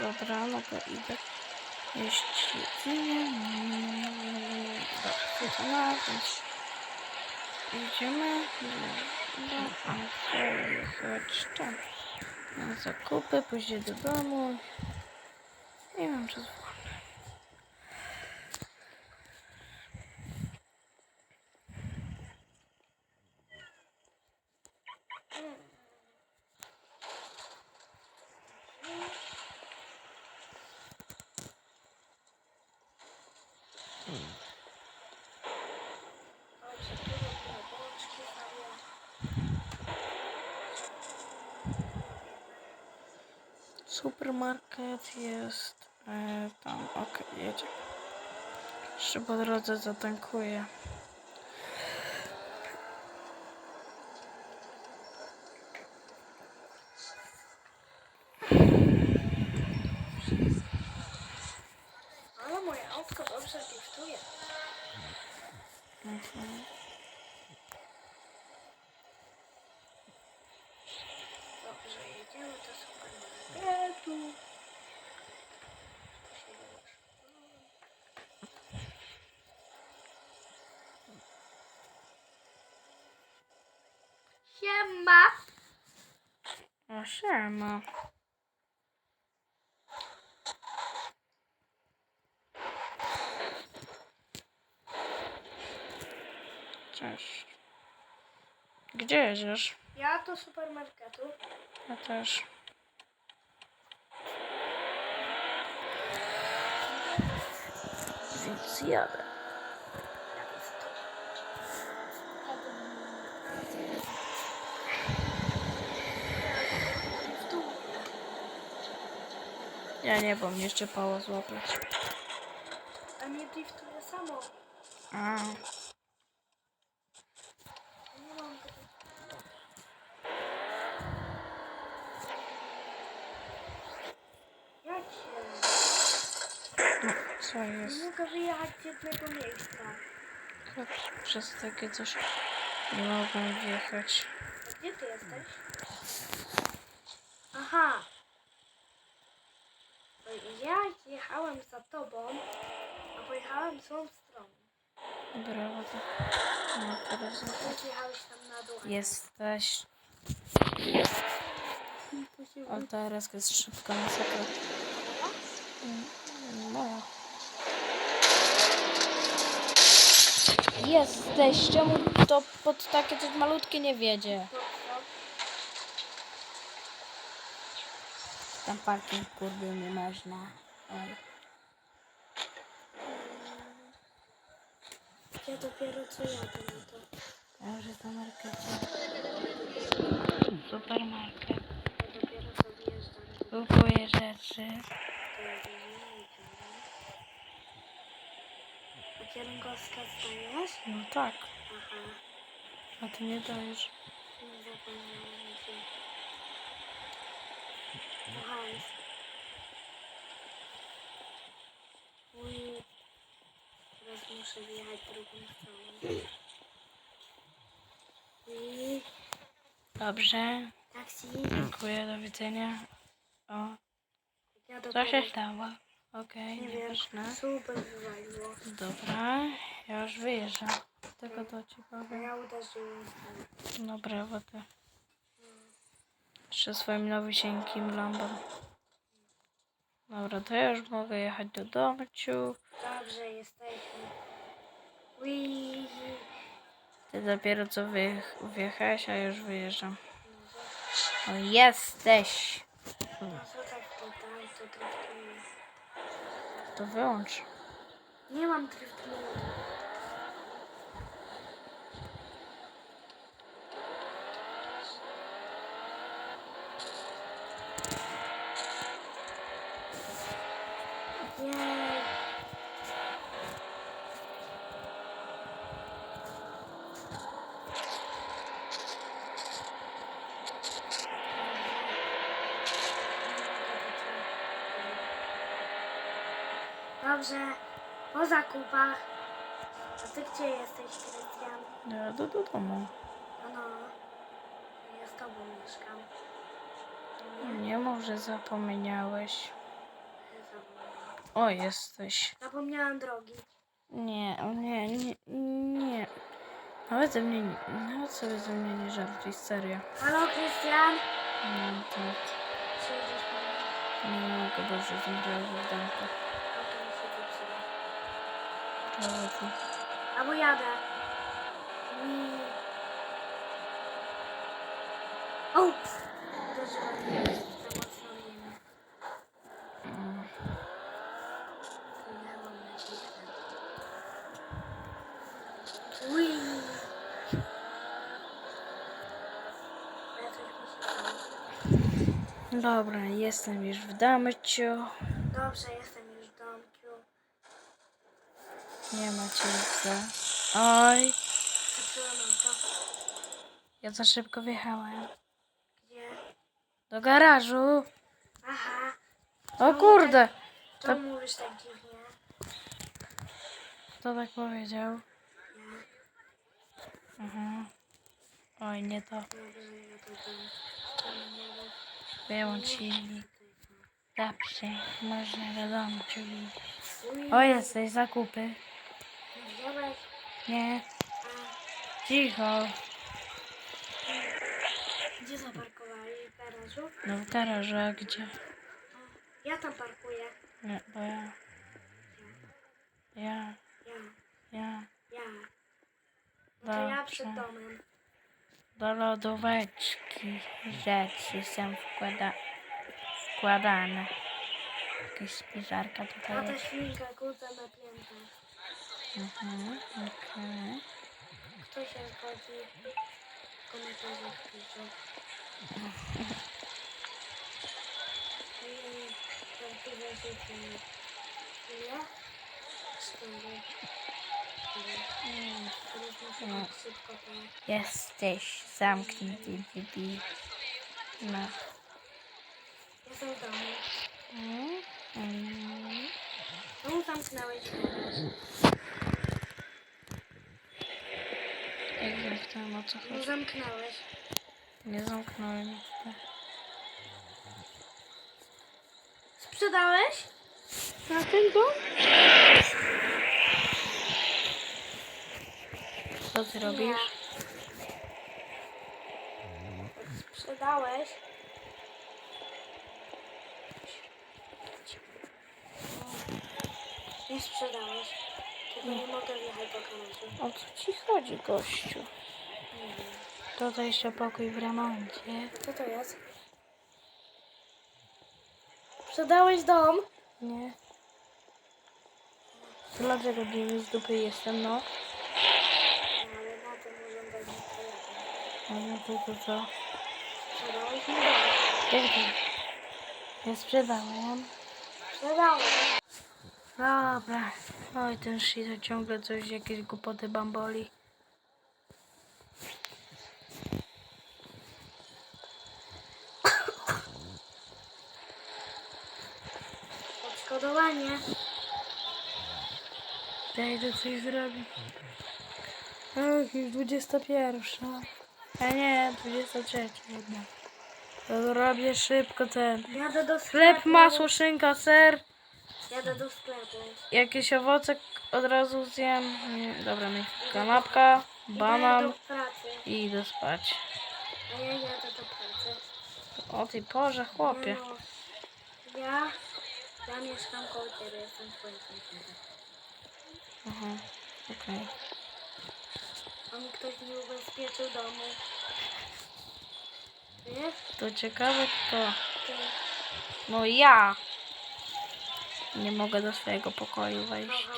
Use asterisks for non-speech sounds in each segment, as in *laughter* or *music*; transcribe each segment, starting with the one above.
Dobra, no to idę jeść jedzenie. Mm, Dobra, więc idziemy do Alfy jechać tam na zakupy, później do domu. Nie mam czas Supermarket jest e, tam, ok, jedzie. Jeszcze po drodze zatankuję. Ale moje autko dobrze driftuje. Mhm. Dobrze, jedziemy do supermarketu. Siema! O, siema. Cześć. Gdzie jedziesz? Ja do supermarketu. Ja też. Więc jadę. Ja nie, bo mnie jeszcze pała złapać. A mnie driftuje samo. A, Nie mam tego. Jak się? co Nie jest? mogę wyjechać z jednego miejsca. To Przez takie coś nie mogłem wjechać. A gdzie ty jesteś? Aha. To Ja jechałem za tobą, a pojechałem w złą stronę. Brawo, to. No teraz jechałeś tam na dół. jesteś. O, teraz jest szybko na sekret. No. Jesteś, czemu to pod takie coś malutkie nie wiedzie? Tam parking kurde nie można. Oj. Ja dopiero co jadę na to. Ja już jestem w markecie. Supermarket. Ja dopiero co wjeżdżam. Kupuję rzeczy. A kierunkowskaz dajesz? No tak. Aha. A ty nie dajesz. Nie zapomniałam gdzie. Luhansk. Uj. Teraz muszę wjechać drugą stroną. Uj. Dobrze. Taksi. Dziękuję, do widzenia. O, Ja co dopiero- się stało? Okej, Nie wiem. nieważne. Super wywaliło. Dobra, ja już wyjeżdżam. Tylko to ci A powiem. ja uderzyłem w ten. No brawo ty. Jeszcze swoim nowysieńkim Lambo. Dobra, to ja już mogę jechać do domciu. Dobrze, jesteśmy. Ty dopiero co wyjech- wjechałeś, a już wyjeżdżam. O, jesteś! To wyłącz. Nie mam drift Dobrze, po zakupach. A ty gdzie jesteś, Krystian? Ja do, do domu. No, no. Ja z tobą mieszkam. Nie mów, że zapomniałeś. O, jesteś. Zapomniałam drogi. Nie, o nie, nie, nie. Nawet ze mnie, nawet sobie ze mnie nie żartuj, serio. Halo, Krystian? No tak, Przyjedziesz po mnie? nie mogę, bo już zmrzały w domku. Okej, się zepsuło. Dobra, to. Albo jadę. Mi... O! Uderzyłem. Za mocno mnie. Mm. Pojechałam na dziwne. Ui! Ja coś mi się stało. Dobra, jestem już w damciu. Dobrze, jestem już w domku. Nie ma cię co. Oj, ja za szybko wjechałem. Gdzie? Do garażu. Aha. O kurde, Czemu mówisz tak dziwnie? kto tak powiedział? Mhm. Oj, nie to. To. Wyłącz silnik. Dobrze, można wiadomo, czyli... O, jesteś, zakupy. Nie A cicho. gdzie zaparkowali? W garażu? No w garażu, a gdzie? A, ja tam parkuję. Nie, bo ja... Ja, Ja, ja... ja. No to ja przed domem. Do lodóweczki rzeczy są wkłada... wkładane. Jakaś spiżarka A tutaj ta jest. świnka kurta napięta. Mhm, okej. Kto się zgodzi? W komentarzach pisze. *laughs* Ojej, prawdziwe życie. Cztery. Cztery. Mm. Teraz muszę No. tak szybko to... Jesteś zamknięty, debil. No. Jestem w domu. Mm, mm. Czemu zamknąłeś garaż? Zamknąłem, o co No chodzi? zamknąłeś. Nie zamknąłem nic. Sprzedałeś? Na ten dom? Co ty robisz? Sprzedałeś? Nie sprzedałeś. Tylko nie mogę wjechać do garażu. O co ci chodzi, gościu? To jeszcze pokój w remoncie. Co to jest? Sprzedałeś dom? Nie. Dlaczego nie z dupy jestem, no? No, ale na tym urządzeniu to jadę. A no to, to co? Sprzedałeś mi dom. Jak to? Nie sprzedałem. Sprzedałeś. Dobra. Oj, ten shit ciągle coś, jakieś głupoty bamboli. Odszkodowanie. Ja idę coś zrobić. Ach, już 21. A nie, 23 jednak. To robię szybko ten. Jadę do sklepu. Chleb, masło, szynka, ser, Jadę do sklepu. jakieś owoce od razu zjem. Dobra, mi kanapka, banan i idę spać. A ja jadę do pracy. O tej porze, chłopie. No, ja, ja mieszkam koło ciebie, jestem twoim sąsiadem. Aha, okej. A mi ktoś nie ubezpieczył domu. Wiesz? To ciekawe kto. Ty. No ja. Nie mogę do swojego pokoju wejść.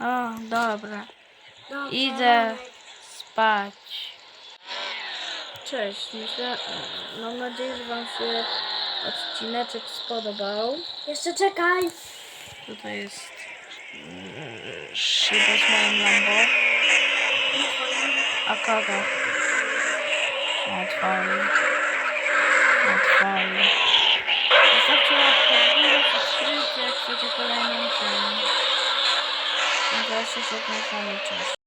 O, dobra. Dobrze, Idę spać. Cześć, myślę, mam nadzieję, że Wam się odcineczek spodobał. Jeszcze czekaj. Tutaj jest mm, szyba z moim Lambo. A kogo? O, twoim. O, twoim. Zostawcie łapkę w górę, subskrypcję, jak chcecie kolejny film. No to jeszcze się z wami cześć.